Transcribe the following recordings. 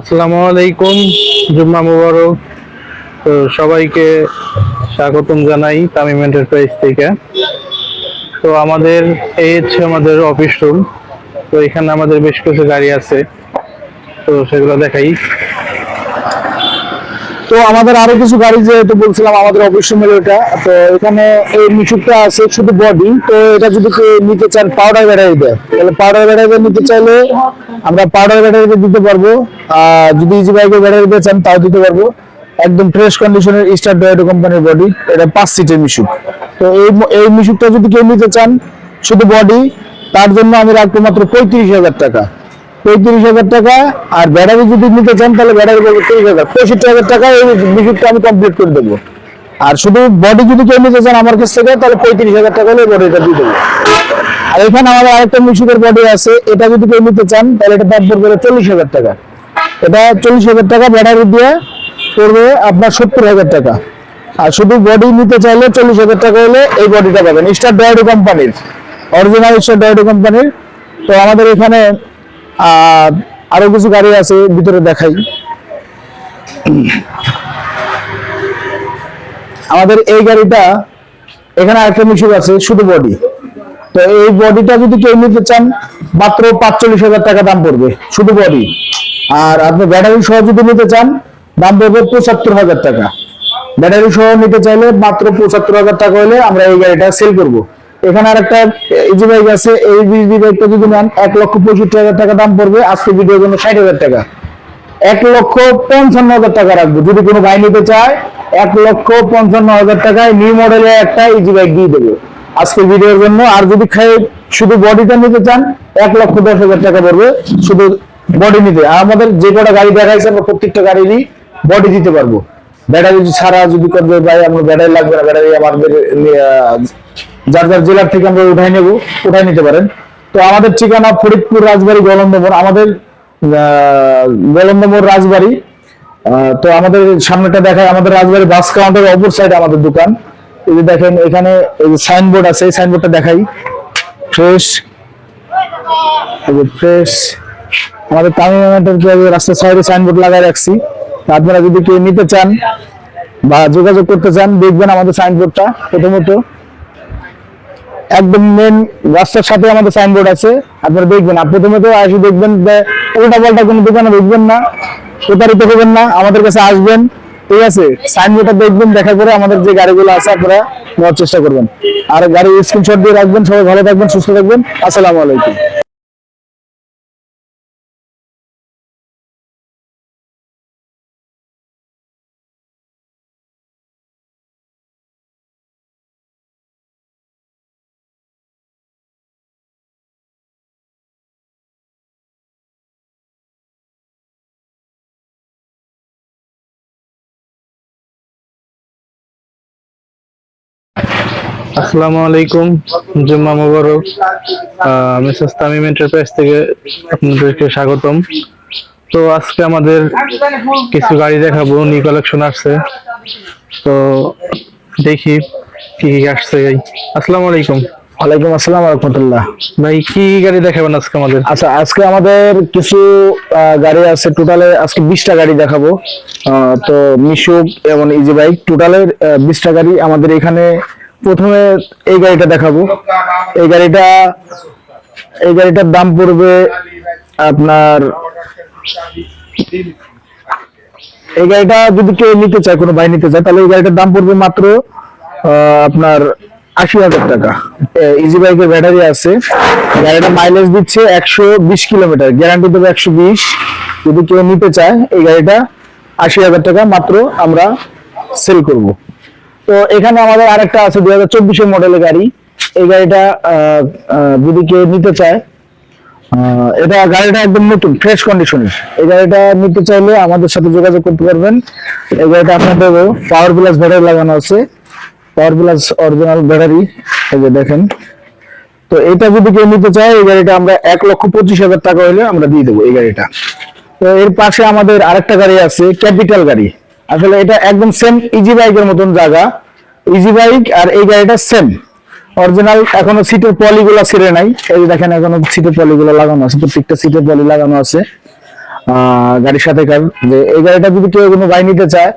আসসালামু আলাইকুম, জুম্মা মুবারক। তো সবাইকে স্বাগতম জানাই তামিম এন্টারপ্রাইজ থেকে। তো আমাদের এই হচ্ছে আমাদের অফিস রুম। তো এখানে আমাদের বেশ কিছু গাড়ি আছে। তো সেগুলো দেখাই। তো আমাদের আরও কিছু গাড়ি যেহেতু বলছিলাম আমাদের অফিস রুমের ওটা, তো এখানে এই মিশুকটা আছে শুধু বডি তো এটা যদি নিতে চান পাউডার ব্যাটারি দেয় তাহলে পাউডার ব্যাটারি নিতে চাইলে আমরা পাউডার ব্যাটারি দিতে পারব, আর যদি ইজি বাইকের ব্যাটারি দিয়ে চান তাও দিতে পারব। একদম ফ্রেশ কন্ডিশনের স্টার ডয়েটো কোম্পানির বডি এটা পাঁচ সিটের মিশুক তো এই এই মিশুকটা যদি কেউ নিতে চান শুধু বডি তার জন্য আমি রাখব মাত্র পঁয়ত্রিশ হাজার টাকা। পঁয়ত্রিশ হাজার টাকা, আর ব্যাটারি যদি নিতে চান, তাহলে ব্যাটারি পড়বে তিরিশ হাজার। পঁয়ষট্টি হাজার টাকা এই বিদ্যুৎটা আমি কমপ্লিট করে দেবো। আর শুধু বডি যদি কেউ নিতে চান আমার কাছ থেকে, তাহলে পঁয়ত্রিশ হাজার টাকা হলে বডিটা দিয়ে দেবো। আর এখানে আমাদের আরেকটা মিশুকের বডি আছে, এটা যদি কেউ নিতে চান, তাহলে এটা দাম পড়বে চল্লিশ হাজার টাকা। এটা চল্লিশ হাজার টাকা ব্যাটারি দিয়ে পড়বে আপনার সত্তর হাজার টাকা। আর শুধু বডি নিতে চাইলে চল্লিশ হাজার টাকা হলে এই বডিটা পাবেন। স্টার ডয়েডো কোম্পানির অরিজিনাল স্টার ডয়েডো কোম্পানির তো আমাদের এখানে আর আরও কিছু গাড়ি আছে, ভিতরে দেখাই। আমাদের এই গাড়িটা, এখানে আরেকটা মিশুক আছে, শুধু বডি তো এই বডিটা যদি কেউ নিতে চান, মাত্র পাঁচচল্লিশ হাজার টাকা দাম পড়বে, শুধু বডি আর আপনি ব্যাটারি সহ যদি নিতে চান, দাম পড়বে পঁচাত্তর হাজার টাকা। ব্যাটারি সহ নিতে চাইলে মাত্র পঁচাত্তর হাজার টাকা হলে আমরা এই গাড়িটা সেল করব। এখানে আরেকটা ইজি বাইক আছে, এই ইজি বাইকটা যদি নেন, এক লক্ষ পঁয়ষট্টি হাজার টাকা দাম পড়বে। আজকে ভিডিওর জন্য ষাট হাজার টাকা। এক লক্ষ পঞ্চান্ন হাজার টাকা রাখব। যদি কোনো ভাই নিতে চায়, এক লক্ষ পঞ্চান্ন হাজার টাকায় নিউ মডেলের একটা ইজি বাইক দিয়ে দেবো। আজকের ভিডিওর জন্য, আর যদি খাই, শুধু বডিটা নিতে চান, এক লক্ষ দশ হাজার টাকা পড়বে। শুধু বডি নিতে। আমাদের যে কটা গাড়ি দেখাইছে, আমরা প্রত্যেকটা গাড়িরই বডি দিতে পারব। ব্যাটারি ছাড়া যদি করবে ভাই, আমার ব্যাটারি লাগবে না, ব্যাটারি আমাদের যার যার জেলার থেকে আমরা উঠাই নেব, উঠাই নিতে পারেন। তো আমাদের ঠিকানা ফরিদপুর রাজবাড়ি গলন্দমোড়, আমাদের গলন্দমোড় রাজবাড়ি। তো আমাদের সামনেটা দেখায় আমাদের রাজবাড়ি বাস কাউন্টার অপর সাইড আমাদের দোকান। এই যে দেখেন, এখানে সাইনবোর্ড আছে, এই সাইনবোর্ডটা দেখাই। ফ্রেশ ফ্রেশ আমাদের তামিলনাড়ু রাস্তার সাইডে সাইনবোর্ড লাগাই রাখছি। আপনারা যদি কেউ নিতে চান বা যোগাযোগ করতে চান, দেখবেন আমাদের সাইনবোর্ডটা প্রথমত। একদম মেন রাস্তার সাথে আমাদের সাইনবোর্ড আছে। আপনারা দেখবেন, আপনি প্রথমে তো আসি দেখবেন উল্টা পাল্টা কোনো দোকানে দেখবেন না, প্রতারিত হবেন না, আমাদের কাছে আসবেন, ঠিক আছে? সাইনবোর্ডটা দেখবেন, দেখা করে আমাদের যে গাড়িগুলো আছে, আপনারা নেওয়ার চেষ্টা করবেন। আর গাড়ির স্ক্রিনশট দিয়ে রাখবেন, সবাই ভালো থাকবেন, সুস্থ থাকবেন। আসসালামু আলাইকুম। আসসালামু আলাইকুম জুম্মা মুবারক। মিসেস তামিম এন্টারপ্রাইজ থেকে আপনাদেরকে স্বাগতম। তো আজকে আমাদের কিছু গাড়ি দেখাবো নিউ কালেকশন আসছে। তো দেখি কি কি আসছে এই। আসসালামু আলাইকুম। ওয়ালাইকুম আসসালাম রহমতুল্লাহ। ভাই কি গাড়ি দেখাবেন আজকে আমাদের? আচ্ছা আজকে আমাদের কিছু গাড়ি আছে। টোটালে আজকে বিশটা গাড়ি দেখাবো। আহ, তো মিশুক এবং ইজি বাইক টোটালে বিশটা গাড়ি আমাদের এখানে প্রথমে এই গাড়িটা দেখাবো। এই গাড়িটা, এই গাড়িটার দাম পড়বে আপনার, এই গাড়িটা যদি কেউ নিতে চায়, কোনো ভাই নিতে চায়, তাহলে এই গাড়িটার দাম পড়বে মাত্র আপনার আশি হাজার টাকা। ইজি বাইকের ব্যাটারি আছে। গাড়িটা মাইলেজ দিচ্ছে একশো বিশ কিলোমিটার গ্যারান্টি দেবে একশো বিশ। যদি কেউ নিতে চায়, এই গাড়িটা আশি হাজার টাকা মাত্র আমরা সেল করব। তো এখানে আমাদের আরেকটা আছে দুই হাজার চব্বিশের মডেলের গাড়ি। এই গাড়িটা যদি কেউ নিতে চায় এটা গাড়িটা একদম নতুন ফ্রেশ কন্ডিশনের এই গাড়িটা নিতে চাইলে আমাদের সাথে যোগাযোগ করতে পারবেন। এই গাড়িটা আপনাদের পাওয়ার প্লাস ব্যাটারি লাগানো আছে। পাওয়ার প্লাস অরিজিনাল ব্যাটারি এই যে দেখেন। তো এটা যদি কেউ নিতে চায়, এই গাড়িটা আমরা এক লক্ষ পঁচিশ হাজার টাকা হলে আমরা দিয়ে দেবো এই গাড়িটা। তো এর পাশে আমাদের আরেকটা গাড়ি আছে ক্যাপিটাল গাড়ি। আসলে এটা একদম সেম ইজি বাইকের মতন জায়গা। ইজি বাইক আর এই গাড়িটা সেম অরিজিনাল এখনও সিটের পলিগুলো ছিঁড়ে নাই। এই যে দেখেন এখনও সিটের পলিগুলো লাগানো আছে প্রত্যেকটা সিটের পলি লাগানো আছে। গাড়ির সাথে কার যে এই গাড়িটা যদি কেউ কোনো ভাই নিতে চায়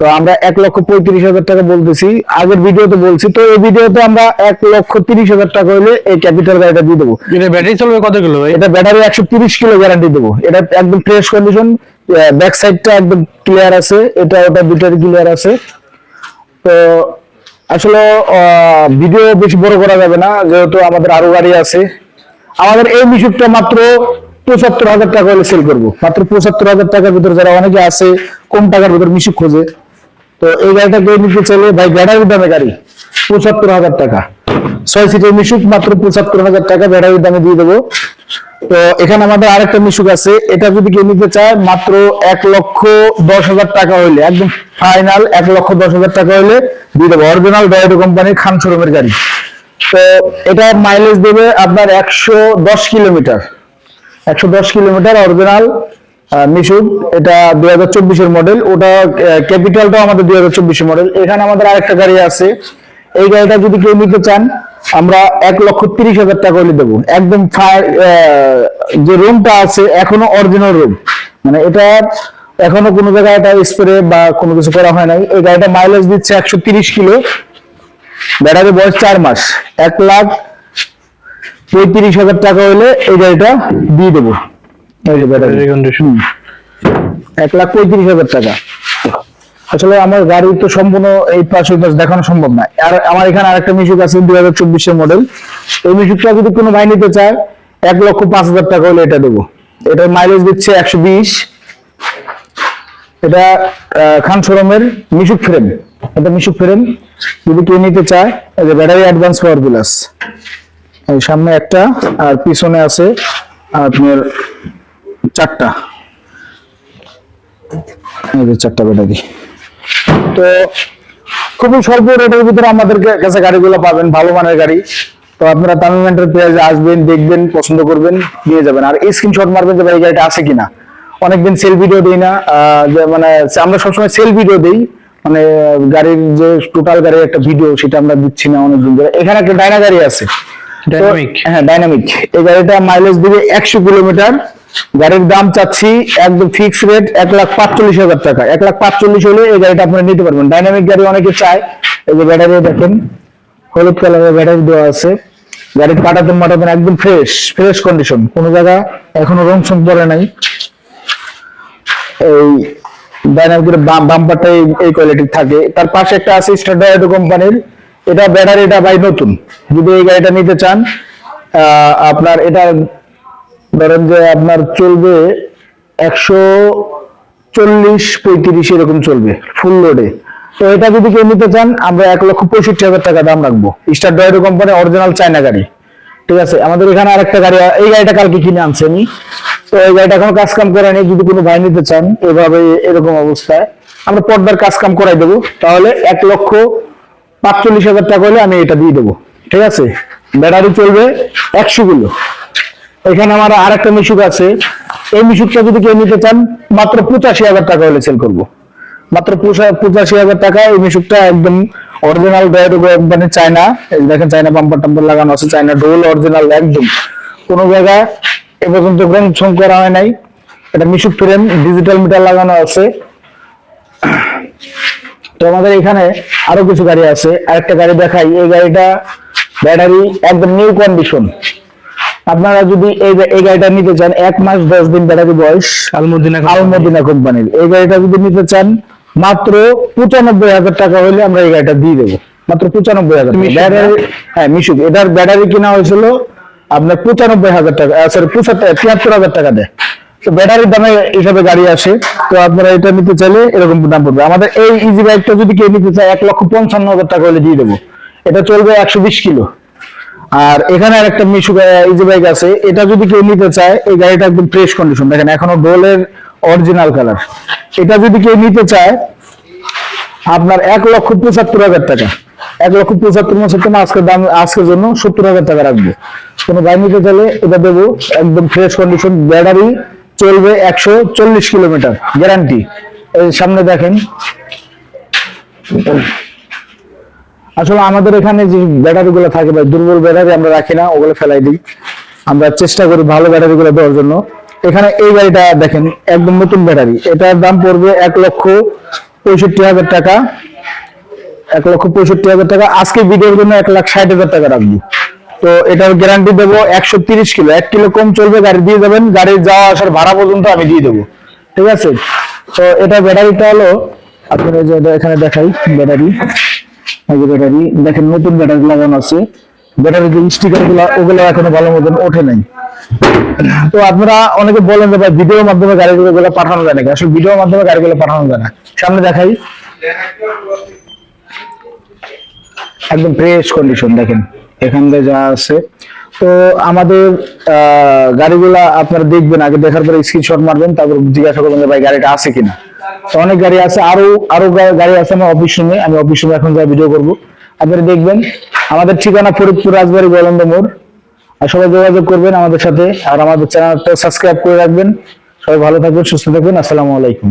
তো আমরা এক লক্ষ পঁয়ত্রিশ হাজার টাকা বলতেছি। আগের ভিডিওতে বলছি তো এই ভিডিওতে আমরা এক লক্ষ তিরিশ হাজার টাকা হলে এই ক্যাপিটাল গাড়িটা দিয়ে দেবো। এটা ব্যাটারি চলবে কত কিলো এটা ব্যাটারি একশো তিরিশ কিলো গ্যারান্টি দেবো। এটা একদম ফ্রেশ কন্ডিশন ব্যাক সাইডটা একদম ক্লিয়ার আছে, এটা ওটা দুটারই ক্লিয়ার আছে। তো আসলে ভিডিও বেশি বড় করা যাবে না, যেহেতু আমাদের আরও গাড়ি আছে। আমাদের এই মিশুকটা মাত্র পঁচাত্তর হাজার টাকা হলে সেল করব। মাত্র পঁচাত্তর হাজার টাকার ভিতরে যারা অনেকে আছে, কম টাকার ভিতরে মিশুক খোঁজে। তো এই গাড়িটা কেউ নিতে চাইলে ভাই ব্যাটারির দামে গাড়ি, পঁচাত্তর হাজার টাকা। ছয় সিটের মিশুক, মাত্র পঁচাত্তর হাজার টাকা ব্যাটারির দামে দিয়ে দেবো। তো এখানে আমাদের আরেকটা মিশুক আছে। এটা যদি কেউ নিতে চায়, মাত্র এক লক্ষ দশ হাজার টাকা হইলে, একদম ফাইনাল এক লক্ষ দশ হাজার টাকা হইলে দিয়ে দেবো। অরিজিনাল ডয়েটো কোম্পানির খান শোরুমের গাড়ি। তো এটা মাইলেজ দেবে আপনার একশো দশ কিলোমিটার। একশো দশ কিলোমিটার অরিজিনাল মিশুক। এটা দুই হাজার চব্বিশের মডেল ওটা ক্যাপিটালটাও আমাদের দুই হাজার চব্বিশের মডেল এখানে আমাদের আরেকটা গাড়ি আছে। এই গাড়িটা যদি কেউ নিতে চান আমরা এক লক্ষ তিরিশ হাজার টাকা হলে দেবো। একদম যে রুমটা আছে এখনও অরিজিনাল রুম মানে এটা এখনও কোনো জায়গায় এটা স্প্রে বা কোনো কিছু করা হয় নাই। এই গাড়িটা মাইলেজ দিচ্ছে একশো তিরিশ কিলো। ব্যাটারি বয়স চার মাস। এক লাখ পঁয়ত্রিশ হাজার টাকা হলে এই গাড়িটা দিয়ে দেবো। এক লাখ পঁয়ত্রিশ হাজার টাকা। আসলে আমার গাড়ি তো সম্পূর্ণ এই পাঁচ পাশ দেখানো সম্ভব না। আর আমার এখানে আরেকটা মিশুক আছে, দুই হাজার চব্বিশের মডেল এই মিশুকটা যদি কোনো ভাই নিতে চায়, এক লক্ষ পাঁচ হাজার টাকা হলে এটা দেবো। এটার মাইলেজ দিচ্ছে একশো বিশ। এটা খান শোরুমের মিশুক ফ্রেম এটা মিশুক ফ্রেম যদি কেউ নিতে চায় ব্যাটারি অ্যাডভান্স পাওয়ার প্লাস এই সামনে একটা, আর পিছনে আছে আপনার চারটা। চারটা ব্যাটারি তো খুবই স্বল্প রেটের ভিতরে আমাদের কাছে গাড়িগুলো পাবেন ভালো মানের গাড়ি। তো আপনারা তামিম এন্টারপ্রাইজে আসবেন দেখবেন পছন্দ করবেন নিয়ে যাবেন। আর স্ক্রিনশট মারবেন যে ভাই গাড়িটা আছে কিনা? অনেকদিন সেল ভিডিও দিই না যে মানে আমরা সবসময় সেল ভিডিও দিই। মানে গাড়ির যে টোটাল গাড়ির একটা ভিডিও সেটা আমরা দিচ্ছি না অনেকদিন ধরে এখানে একটা ডাইনা গাড়ি আছে। ডাইনামিক হ্যাঁ ডাইনামিক এই গাড়িটা মাইলেজ দিবে একশো কিলোমিটার। গাড়ির দাম চাচ্ছি একদম ফিক্স রেট এক লাখ পাঁচচল্লিশ হাজার টাকা। এক লাখ পাঁচচল্লিশ হলে এই গাড়িটা আপনারা নিতে পারবেন। ডাইনামিক গাড়ি অনেকে চায়। এই যে ব্যাটারি দেখেন, হলুদ কালারের ব্যাটারি দেওয়া আছে। গাড়ির পাটাতেন মাটাতেন একদম ফ্রেশ ফ্রেশ কন্ডিশন কোনো জায়গা এখনও রং সং পড়ে নাই। এই ডাইনামিকের বাম্পারটা এই- কোয়ালিটির থাকে। তার পাশে একটা আছে স্টারডাইটো কোম্পানির এটা ব্যাটারিটা ভাই নতুন। যদি এই গাড়িটা নিতে চান আপনার এটা ধরেন যে আপনার চলবে একশো চল্লিশ পঁয়ত্রিশ এরকম চলবে ফুল লোডে তো এটা যদি কেউ নিতে চান, আমরা এক লক্ষ পঁয়ষট্টি হাজার টাকা দাম রাখব। স্টার ডয়েটো কোম্পানি অরিজিনাল চায়না গাড়ি। ঠিক আছে? আমাদের এখানে আরেকটা গাড়ি এই গাড়িটা কালকে কিনে আনছে আমি তো এই গাড়িটা এখনও কাজ কাম করায়নি যদি কোনো ভাই নিতে চান, এভাবে এরকম অবস্থায় আমরা পর্দার কাজ কাম করাই দেবো। তাহলে এক লক্ষ পাঁচচল্লিশ হাজার টাকা হলে আমি এটা দিয়ে দেবো। ঠিক আছে? ব্যাটারি চলবে একশো কিলো এখানে আমার আরেকটা মিশুক আছে। এই মিশুকটা যদি কেউ নিতে চান, মাত্র পঁচাশি হাজার টাকা হলে সেল করব। মাত্র পঁচাশি হাজার টাকা, এই মিশুকটা একদম অরিজিনাল কোম্পানি চায়না। দেখেন চায়না পাম্পার টাম্পার লাগানো আছে, চায়না ডোল অরিজিনাল একদম। কোন জায়গায় এ পর্যন্ত রং ছং করা হয় নাই। এটা মিশুক ফ্রেম ডিজিটাল মিটার লাগানো আছে। তো আমাদের এখানে আরও কিছু গাড়ি আছে। আরেকটা গাড়ি দেখাই। এই গাড়িটা ব্যাটারি একদম নিউ কন্ডিশন আপনারা যদি এই এই গাড়িটা নিতে চান এক মাস দশ দিন ব্যাটারি বয়স আলমুদ্দিনা আলমদিনা কোম্পানির। এই গাড়িটা যদি নিতে চান মাত্র পঁচানব্বই হাজার টাকা হলে আমরা এই গাড়িটা দিয়ে দেবো। মাত্র পঁচানব্বই হাজার ব্যাটারি হ্যাঁ মিশুক। এটার ব্যাটারি কিনা হয়েছিল আপনার পঁচানব্বই হাজার টাকা সরি পঁচাত্তর তিয়াত্তর হাজার টাকা দেয়। তো ব্যাটারির দামে হিসাবে গাড়ি আসে। তো আপনারা এটা নিতে চাইলে এরকম দাম পড়বে। আমাদের এই ইজি বাইকটা যদি কেউ নিতে চায় এক লক্ষ পঞ্চান্ন হাজার টাকা হলে দিয়ে দেবো। এটা চলবে একশো বিশ কিলো। আর এখানে আর একটা মিশু ইজি বাইক আছে, এটা যদি কেউ নিতে চায়, এই গাড়িটা একদম ফ্রেশ কন্ডিশন দেখেন, এখনও ডোলের অরিজিনাল কালার এটা যদি কেউ নিতে চায়, আপনার এক লক্ষ পঁচাত্তর হাজার টাকা। এক লক্ষ পঁচাত্তর পঁচাত্তর আজকের দাম, আজকের জন্য সত্তর হাজার টাকা রাখব। কোনো গাড়ি নিতে চাইলে এটা দেবো, একদম ফ্রেশ কন্ডিশন ব্যাটারি চলবে একশো চল্লিশ কিলোমিটার গ্যারান্টি সামনে দেখেন আসলে আমাদের এখানে যে ব্যাটারি গুলো থাকে ভাই, দুর্বল ব্যাটারি আমরা রাখি না, ওগুলো ফেলাই দিই। আমরা চেষ্টা করি ভালো ব্যাটারি গুলো দেওয়ার জন্য। এখানে এই গাড়িটা দেখেন, একদম নতুন ব্যাটারি এটার দাম পড়বে এক লক্ষ পঁয়ষট্টি হাজার টাকা। এক লক্ষ পঁয়ষট্টি হাজার টাকা। আজকে ভিডিওর জন্য এক লাখ ষাট হাজার টাকা রাখবি। তো এটার গ্যারান্টি দেবো একশো তিরিশ কিলো। এক কিলো কম চলবে, গাড়ি দিয়ে যাবেন। গাড়ির যাওয়া আসার ভাড়া পর্যন্ত আমি দিয়ে দেবো। ঠিক আছে? তো এটা ব্যাটারিটা হলো আপনার যে এখানে দেখাই ব্যাটারি এই ব্যাটারি দেখেন নতুন ব্যাটারি লাগানো আছে। ব্যাটারি যে স্টিকারগুলা, ওগুলো এখনও ভালো মতন ওঠে নাই। তো আপনারা অনেকে বলেন যে মাধ্যমে গাড়িগুলো গুলো পাঠানো যায় নাকি? আসলে মাধ্যমে গাড়িগুলো পাঠানো যায় না। সামনে দেখাই। একদম ফ্রেশ কন্ডিশন দেখেন। এখান দিয়ে যা আছে। তো আমাদের গাড়িগুলা আপনারা দেখবেন, আগে দেখার পরে স্ক্রিনশট মারবেন, তারপর জিজ্ঞাসা করবেন যে ভাই, গাড়িটা আছে কিনা। তো অনেক গাড়ি আছে, আরও আরও গাড়ি আছে আমার অফিস রুমে আমি অফিস রুমে এখন যা ভিডিও করব। আপনারা দেখবেন, আমাদের ঠিকানা ফরিদপুর, রাজবাড়ি গোলন্দ মোড়। আর সবাই যোগাযোগ করবেন আমাদের সাথে। আর আমাদের চ্যানেলটা সাবস্ক্রাইব করে রাখবেন। সবাই ভালো থাকবেন, সুস্থ থাকবেন। আসসালামু আলাইকুম।